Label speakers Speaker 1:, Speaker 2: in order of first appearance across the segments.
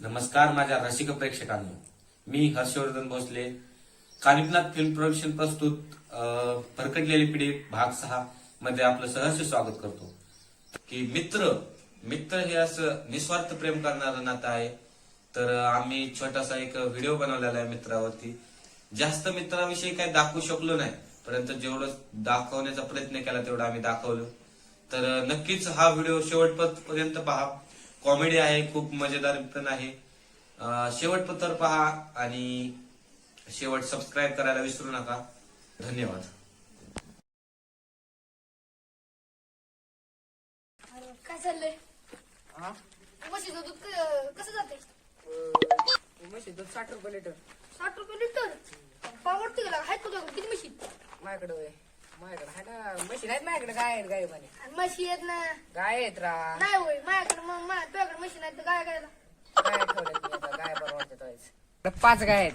Speaker 1: नमस्कार माझ्या रसिक प्रेक्षकांनो. मी हर्षवर्धन भोसले. कालिपनाथ फिल्म प्रोडक्शन प्रस्तुत प्रकटलेली पिढी भाग सहा मध्ये आपलं सहर्ष स्वागत करतो. की मित्र मित्र हे असं निस्वार्थ प्रेम करणारं नातं आहे. तर आम्ही छोटासा एक व्हिडिओ बनवलेला आहे मित्रावरती. जास्त मित्राविषयी काही दाखवू शकलो नाही परंतु जेवढं दाखवण्याचा प्रयत्न केला तेवढं आम्ही दाखवलं. तर नक्कीच हा व्हिडिओ शेवटपर्यंत पहा. कॉमेडी आहे खूप मजेदार पण आहे. शेवटपत्र पहा आणि शेवट सबस्क्राईब करायला विसरू नका. धन्यवाद.
Speaker 2: काय चाललंय?
Speaker 3: हा?
Speaker 2: म्हशीचं दूध क- कसं जाते
Speaker 3: म्हशी दूध साठ रुपये लिटर.
Speaker 2: साठ रुपये लिटर? पावडते का? आहेत तुझ्याकडे किती म्हशी?
Speaker 3: माझ्याकडे होय. माझ्याकडे आहे ना म्हशी नाहीत माझ्याकडे गाय आहेत गाय
Speaker 2: आणि म्हशी आहेत ना?
Speaker 3: गाय आहेत रा.
Speaker 2: नाही होय माझ्याकडे मग मा- तुझ्याकडे म्हशी नाही तर गाय गायला
Speaker 3: गाय ठेवल्यात मी आता गाय व्हायचं. पाच गाय आहेत.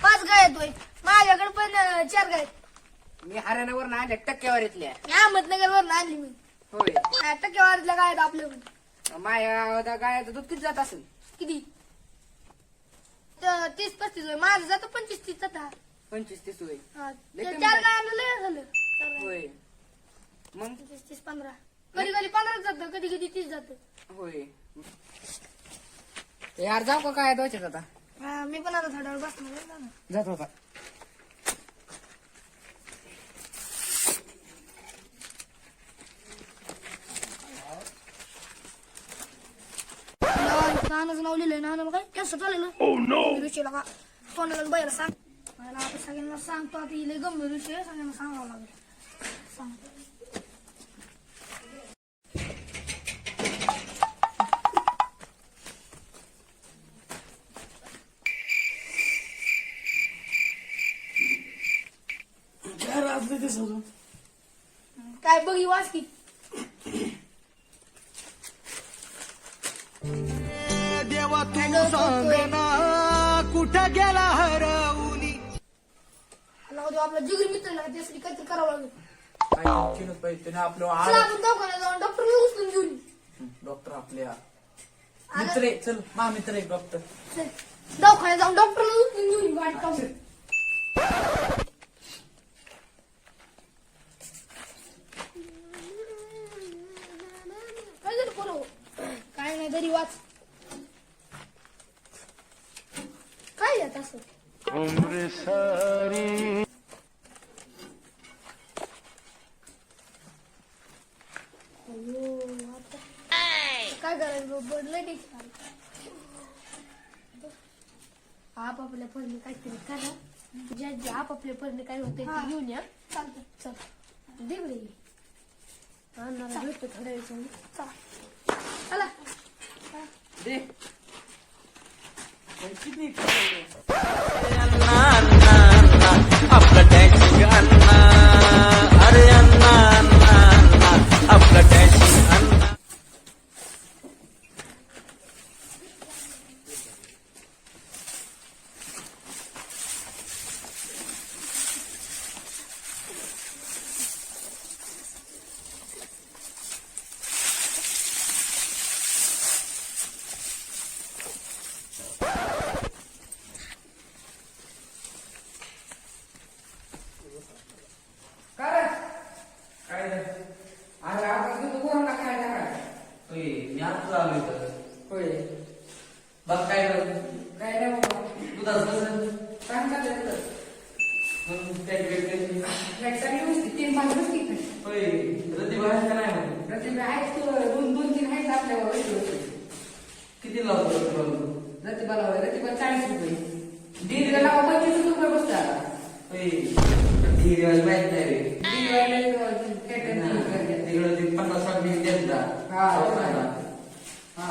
Speaker 2: पाच गाय आहेत होय. माझ्याकडे पण अं, चार गाय आहेत.
Speaker 3: मी हरियाणावर आणल्या टक्क्यावर इथल्या
Speaker 2: मी अहमदनगर वरून आणली मी.
Speaker 3: होय.
Speaker 2: हा, टक्केवारीतल्या गाय आहेत आपल्याकडे.
Speaker 3: माझ्या गायचं दूध किती जात असेल?
Speaker 2: किती? त- तीस पस्तीस होय. माझं जातं पंचवीस तीस जातं.
Speaker 3: पंचवीस तीस होय. लय
Speaker 2: ते
Speaker 3: कमी
Speaker 2: चार
Speaker 3: झालं.
Speaker 2: गायला लय झालं. चार गाय.
Speaker 3: होय. मग?
Speaker 2: पंचवीस तीस पंधरा. कधी कधी पंधरा जातं कधी कधी तीस जातं.
Speaker 3: होय. यार जाऊ का काय आता?
Speaker 2: हा, मी पण आता थोड्या वेळ बसणार आहे ना.
Speaker 3: जात होता
Speaker 2: नानाचं नाव लिहिलंय नानाला काय? कॅन्सर झालेलं. विषयला का कोणाला बाहेर सांग. मला आता सगळ्यांना सांगतो आता इले गंभीर विषय सगळ्यांना सांगावं लागेल. सांग. काय बघी वाच की
Speaker 4: देवा तू सांगना कुठं गेला हरवली
Speaker 2: मला उद्या आपला जिगरी मित्र ना त्यासाठी काहीतरी करावं लागेल
Speaker 3: काय टेन्शनच पाहिजे त्याने आपलं
Speaker 2: चला आपण दवाखान्यात जाऊन डॉक्टर उचलून घेऊन येऊ.
Speaker 3: डॉक्टर आपल्या मित्र आहे, चल मा मित्र आहे डॉक्टर
Speaker 2: चल, दवाखान्यात जाऊन डॉक्टरला उचलून घेऊन येऊ गाडी काढून. काय झालं पोरं? काय नाही तरी वाच करत असत काय करायचं बदल नाही काहीतरी करा. ज्या जे आप आपल्या पर्ण काय होते घेऊन या. चालतं चल. दे बरे. आणणार भेटतो थोड्या वेळ चला.
Speaker 3: दे. Kidney failure. तीन पाच बसते
Speaker 1: प्रतिभा आहे का नाही म्हणे?
Speaker 3: प्रतिभा आहेत तू दोन दोन तीन आहेत आपल्या वैशिष्ट्य
Speaker 1: किती लावतो प्रतिभा
Speaker 3: प्रतिभा लावा प्रतिभा चाळीस रुपये. दीडला लावा पंचवीस रुपये बसतात.
Speaker 1: होय ती रिवाज माहीत नाही रे.
Speaker 3: दीडवायला काय करतात?
Speaker 1: तिकडं ते पन्नास साठ मिनिट देतात
Speaker 3: हा.
Speaker 1: चौघांना.
Speaker 3: हा.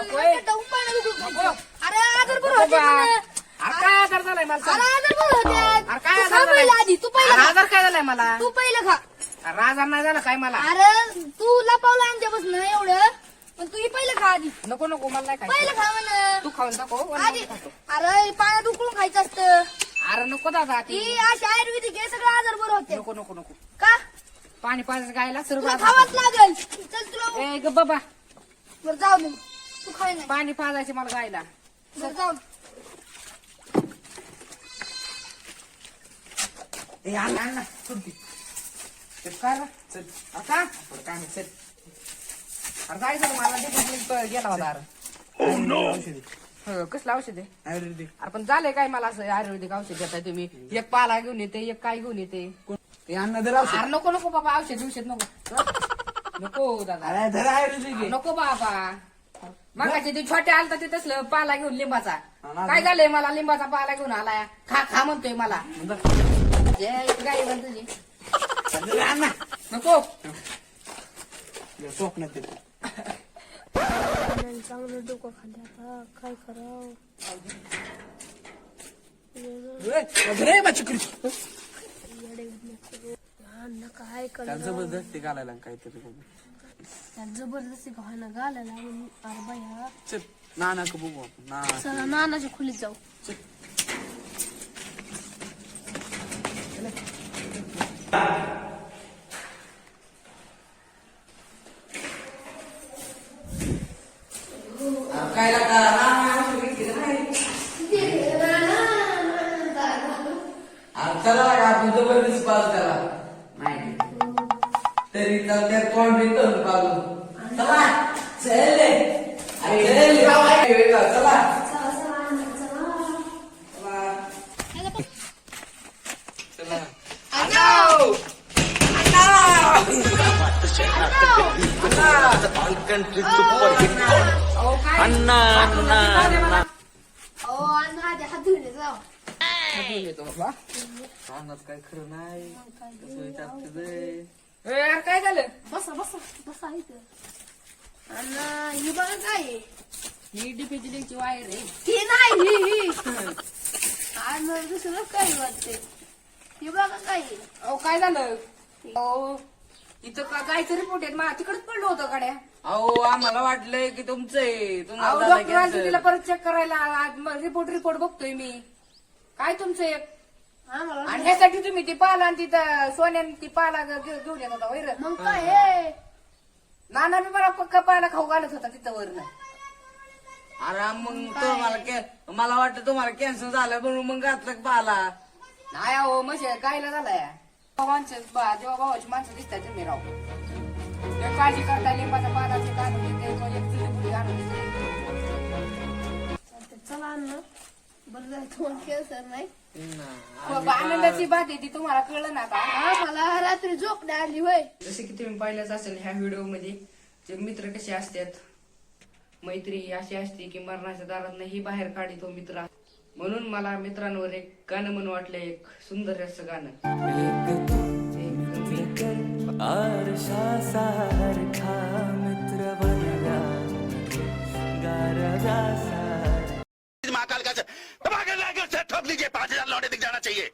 Speaker 2: उकळून. पाण्यात उकळून. अरे आजार बरं
Speaker 3: नको
Speaker 2: होते
Speaker 3: बा.
Speaker 2: म्हणे.
Speaker 3: अरे काय आजार झालाय मला
Speaker 2: अरे
Speaker 3: सांग.
Speaker 2: आजार बरं होते.
Speaker 3: अरे काय
Speaker 2: तू
Speaker 3: आजार
Speaker 2: खा
Speaker 3: झालाय?
Speaker 2: पहिलं आधी तू पहिलं
Speaker 3: अरे
Speaker 2: खा.
Speaker 3: आजार काय झालाय मला?
Speaker 2: तू पहिलं खा.
Speaker 3: अरे आजार नाही झाला काय मला?
Speaker 2: अरे तू लपावलं आमच्यापासून एवढं पण तू हे पहिलं खा आधी.
Speaker 3: नको नको मला नाही
Speaker 2: पहिलं
Speaker 3: खायचं
Speaker 2: खा म्हण.
Speaker 3: तू खाऊन टाको
Speaker 2: आधी. अरे पाण्यात उकळून खायचं असतं.
Speaker 3: अरे नको दादा ती
Speaker 2: ही अशी आयुर्वेदिक हे सगळं आजार बरं होते.
Speaker 3: नको नको नको.
Speaker 2: का?
Speaker 3: पाणी पाजायचं गायला
Speaker 2: तुला खावाच लागेल. चल तुला
Speaker 3: ए ग बाबा.
Speaker 2: बरं जाऊ दे. तू खाय नाही
Speaker 3: पाणी पाजायचे मला गायला
Speaker 2: बरं जाऊ दे.
Speaker 3: ए आण आण ना सुट्टी चल काय रा? चल आता. अरे काय नाही, चल. अरे जायचं मला डिपार्टमेंट गेला होता अरे. हो, कसलं औषध? आहे
Speaker 5: आयुर्वेदिक.
Speaker 3: अरे पण झालंय काय मला असं आयुर्वेदिक औषध देताय तुम्ही? एक पाला घेऊन येते एक काय घेऊन येते?
Speaker 5: ते अन्न धर औषध.
Speaker 3: अरे नको नको बाबा औषध औषध नको. नको दादा.
Speaker 5: अरे धर आयुर्वेदिक आहे.
Speaker 3: नको बाबा. मगाचे ते छोटे आलता ते तसलं पाला घेऊन लिंबाचा. काय झालंय मला लिंबाचा पाला घेऊन आलाय? खा खा म्हणतोय मला. गाई बन तुझी. नको.
Speaker 5: स्वप्नात
Speaker 2: चांगलं डोकं खाल्लं आता. काय करावं? येडे नको. काय करावं
Speaker 5: जबरदस्ती घालायला काहीतरी
Speaker 2: जबरदस्ती घालणं घालायला म्हणून अरे बाया.
Speaker 5: चल नाना का बघू आपण. ना
Speaker 2: चला नानाच्या खोलीत जाऊ.
Speaker 5: काय चल रे. अरे चल रे. चला चला चला अण्णाव!
Speaker 3: अहो, काय?
Speaker 4: अण्णा, अण्णा,
Speaker 3: काय दे मला?
Speaker 2: अहो अण्णा आधी हात धुवून ये, जाऊ
Speaker 3: हात धुवून येतो बाबा.
Speaker 5: अण्णाच काय खरं नाही कसं विचारते रे.
Speaker 3: ए, यार काय झालं
Speaker 2: बसा बसा बसा इथं ही बघा काय? आहे?
Speaker 3: ही डीपीची लिंकची वायर आहे.
Speaker 2: ही नाही. ही ही. दुसरं काय वाटते ही बघा काय. आहे?
Speaker 3: अहो काय झालं? अहो इथं का रिपोर्ट आहेत. मला तिकडेच पडलं होतं गाड्या.
Speaker 5: अहो आम्हाला वाटलंय की तुमचं आहे.
Speaker 3: अहो
Speaker 5: तुम्हाला झालं
Speaker 3: डॉक्टर आलते
Speaker 5: cancer.
Speaker 3: तिला परत चेक करायला. रिपोर्ट रिपोर्ट बघतोय मी. काय तुमचं एक
Speaker 2: आम्हाला
Speaker 3: आणि ह्यासाठी तुम्ही ती पाला आणि तिथं सोन्याने ती पाला ग- घेऊन येत होता वैर
Speaker 2: मग काय हे
Speaker 3: नाना बी मला पक्का पाला खाऊ घालत होता तिथं वरनं.
Speaker 5: अरे मग तो मला कॅ- मला वाटतं तुम्हाला कॅन्सर झालं म्हणून मग घातलं का पाला
Speaker 3: नाही अहो म्हणजे गायला झालाय. भावांचे बा- जेव्हा भावाची माणसं दिसतात तुम्ही राव. ते काळजी करता लिंबाचा पालाचे आणून देते तो एक चुली बुली आणून देते.
Speaker 2: चालतंय, चला अण्णा. बरं झालं तुम्हाला कॅन्सर नाही?
Speaker 3: बाबा, आनंदाची बात आहे ती तुम्हाला कळलं ना
Speaker 2: आम्हाला रात्री झोप नाही आली होय.
Speaker 3: जसे की तुम्ही पाहिलंच असेल ह्या व्हिडिओमध्ये जे मित्र कसे असतात मैत्री अशी असते की मरणाच्या दारात ही बाहेर काढितो मित्र. म्हणून मला मित्रांवर एक गाणं म्हणून वाटलं एक सुंदर असं गाणं.
Speaker 4: आरशासारखा मित्र बनला. गारगासा
Speaker 6: महाकाल आगे धमाकेदार से ठोक लीजिए पांच हजार लौटे दिख जाना चाहिए